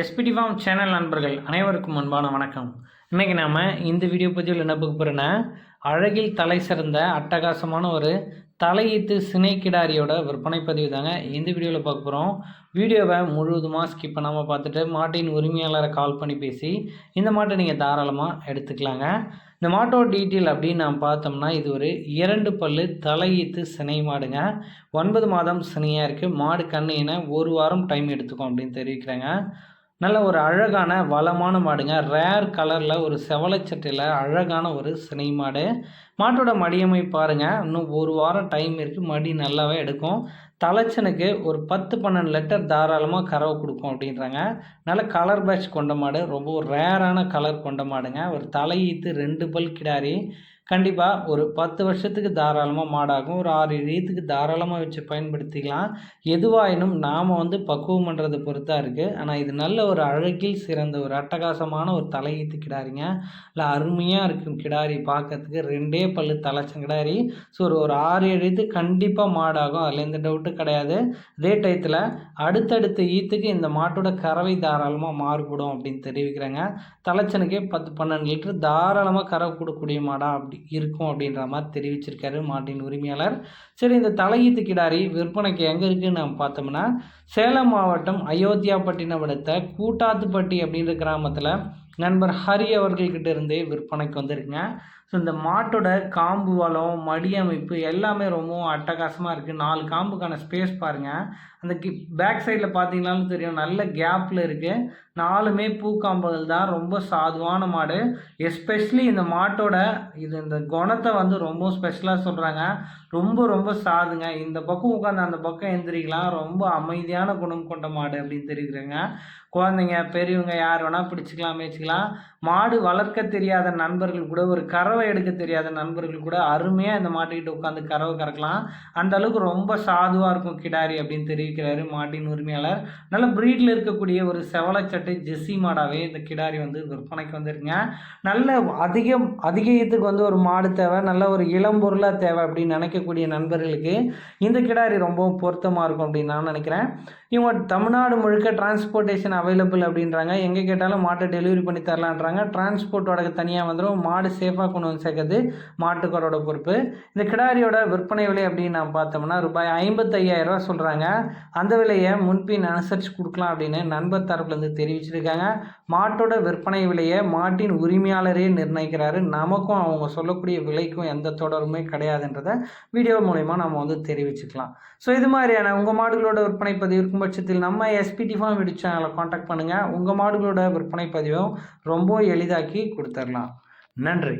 SPD form channel நண்பர்கள் அனைவருக்கும் அன்பான வணக்கம். இன்றைக்கி நாம் இந்த வீடியோ பதிவில் என்ன பார்க்க போகிறோன்னா அழகில் தலை சிறந்த அட்டகாசமான ஒரு தலையீத்து சினைக்கிடாரியோட விற்பனை பதிவு தாங்க இந்த வீடியோவில் பார்க்க போகிறோம் வீடியோவை முழுவதுமாக ஸ்கிப் பண்ணாமல் பார்த்துட்டு மாட்டின் உரிமையாளரை கால் பண்ணி பேசி இந்த மாட்டை நீங்கள் தாராளமாக எடுத்துக்கலாங்க. இந்த மாட்டோட டீட்டெயில் அப்படின்னு நாம் பார்த்தோம்னா இது ஒரு இரண்டு பல்லு தலையீத்து சினை மாடுங்க. ஒன்பது மாதம் சினையாக இருக்குது மாடு கண்ணு என ஒரு வாரம் டைம் எடுத்துக்கும் அப்படின்னு தெரிவிக்கிறேங்க. நல்ல ஒரு அழகான வளமான மாடுங்க. ரேர் கலரில் ஒரு செவலைச்சட்டையில் அழகான ஒரு சினை மாடு. மாட்டோட மடியமை பாருங்கள் இன்னும் ஒரு வாரம் டைம் இருக்குது மடி நல்லாவே எடுக்கும். தலைச்சனுக்கு ஒரு பத்து பன்னெண்டு லிட்டர் தாராளமாக கறவை கொடுக்கும் அப்படின்றாங்க. நல்ல கலர் பேட்ச் கொண்ட மாடு. ரொம்ப ரேரான கலர் கொண்ட மாடுங்க. ஒரு தலையீத்து ரெண்டு பல் கிடாரி. கண்டிப்பாக ஒரு பத்து வருஷத்துக்கு தாராளமாக மாடாகும். ஒரு ஆறு ரீத்துக்கு தாராளமாக வச்சு பயன்படுத்திக்கலாம். எதுவாயினும் நாம் வந்து பக்குவம் பண்ணுறதை பொறுத்தா இருக்குது ஆனால் இது நல்ல ஒரு அழகில் சிறந்த ஒரு அட்டகாசமான ஒரு தலையீத்து கிடாரிங்க. இல்லை அருமையாக இருக்கும் கிடாரி பார்க்கறதுக்கு ரெண்டே பல்லு தலைச்சம் கிடாரி. ஸோ ஒரு ஒரு ஆறு ஏழு ஈத்து கண்டிப்பாக மாடாகும். அதில் எந்த டவுட்டும் கிடையாது. அதே டயத்தில் அடுத்தடுத்த ஈத்துக்கு இந்த மாட்டோட கறவை தாராளமாக மாறுபடும் அப்படின்னு தெரிவிக்கிறாங்க. தலைச்சனுக்கே பத்து பன்னெண்டு லிட்டர் தாராளமாக கறவை கொடுக்கக்கூடிய மாடா அப்படி இருக்கும் அப்படின்ற மாதிரி தெரிவிச்சிருக்காரு மாட்டின் உரிமையாளர். சரி இந்த தலையீத்து கிடாரி விற்பனைக்கு எங்கே இருக்குதுன்னு நம்ம பார்த்தோம்னா சேலம் மாவட்டம் அயோத்தியாப்பட்டினம் அடுத்த கூட்டாத்துப்பட்டி அப்படின்ற கிராமத்தில் நண்பர் ஹரி அவர்கள்கிட்ட இருந்தே விற்பனைக்கு வந்திருக்குங்க. ஸோ இந்த மாட்டோட காம்பு வளம் மடி அமைப்பு எல்லாமே ரொம்பவும் அட்டகாசமாக இருக்குது நாலு காம்புக்கான ஸ்பேஸ் பாருங்கள் அந்த கி பேக் சைடில் பார்த்தீங்கனாலும் தெரியும் நல்ல கேப்பில் இருக்குது நாலுமே பூக்காம்புகள் தான். ரொம்ப சாதுவான மாடு. எஸ்பெஷலி இந்த மாட்டோட இது இந்த குணத்தை வந்து ரொம்ப ஸ்பெஷலாக சொல்கிறாங்க ரொம்ப ரொம்ப சாதுங்க. இந்த பக்கம் உட்காந்து அந்த பக்கம் எந்திரிக்கலாம். ரொம்ப அமைதியான குணம் கொண்ட மாடு அப்படின்னு தெரிவிக்கிறேங்க குழந்தைங்க பெரியவங்க யார் வேணால் பிடிச்சிக்கலாம் மேய்ச்சிக்கலாம் மாடு வளர்க்க தெரியாத நண்பர்கள் கூட ஒரு கறவை எடுக்க தெரியாத நண்பர்கள் கூட அருமையாக இந்த மாட்டுக்கிட்ட உட்காந்து கறவை கறக்கலாம். அந்த அளவுக்கு ரொம்ப சாதுவாக இருக்கும் கிடாரி அப்படின்னு தெரிவிக்கிறாரு மாட்டின் உரிமையாளர். நல்ல ப்ரீடில் இருக்கக்கூடிய ஒரு செவலச்சட்டை ஜெஸ்ஸி மாடாகவே இந்த கிடாரி வந்து விற்பனைக்கு வந்துருங்க. நல்ல அதிகம் அதிகத்துக்கு வந்து ஒரு மாடு தேவை நல்ல ஒரு இளம் பொருளாக தேவை அப்படின்னு நினைக்கக்கூடிய நண்பர்களுக்கு இந்த கிடாரி ரொம்பவும் பொருத்தமாக இருக்கும் அப்படின்னு நான் நினைக்கிறேன். இவங்க தமிழ்நாடு முழுக்க டிரான்ஸ்போர்ட்டேஷன் அவைலபிள் அப்படின்றாங்க. எங்கே கேட்டாலும் மாட்டை டெலிவரி பண்ணி பண்ணி தரலான்றாங்க. டிரான்ஸ்போர்ட் வாடகை தனியாக வந்துடும் மாடு சேஃபாக கொண்டு வந்து சேர்க்கறது மாட்டுக்காரோட பொறுப்பு. இந்த கிடாரியோட விற்பனை விலை அப்படின்னு நான் பார்த்தோம்னா ரூபாய் ஐம்பத்தையாயிரரூவா சொல்கிறாங்க அந்த விலையை முன்பின் அனுசரித்து கொடுக்கலாம் அப்படின்னு நண்பர் தரப்புலேருந்து தெரிவிச்சிருக்காங்க. மாட்டோட விற்பனை விலையை மாட்டின் உரிமையாளரே நிர்ணயிக்கிறாரு. நமக்கும் அவங்க சொல்லக்கூடிய விலைக்கும் எந்த தொடர்புமே கிடையாதுன்றதை வீடியோ மூலயமா நம்ம வந்து தெரிவிச்சுக்கலாம். ஸோ இது மாதிரியான உங்கள் மாடுகளோட விற்பனை பதிவு இருக்கும் பட்சத்தில் நம்ம எஸ்பிடி ஃபார்ம் வீடியோ சேனலை காண்டாக்ட் பண்ணுங்கள் உங்கள் மாடுகளோட விற்பனை பதிவும் ரொம்ப எளிதாக்கி கொடுத்துடலாம் நன்றி.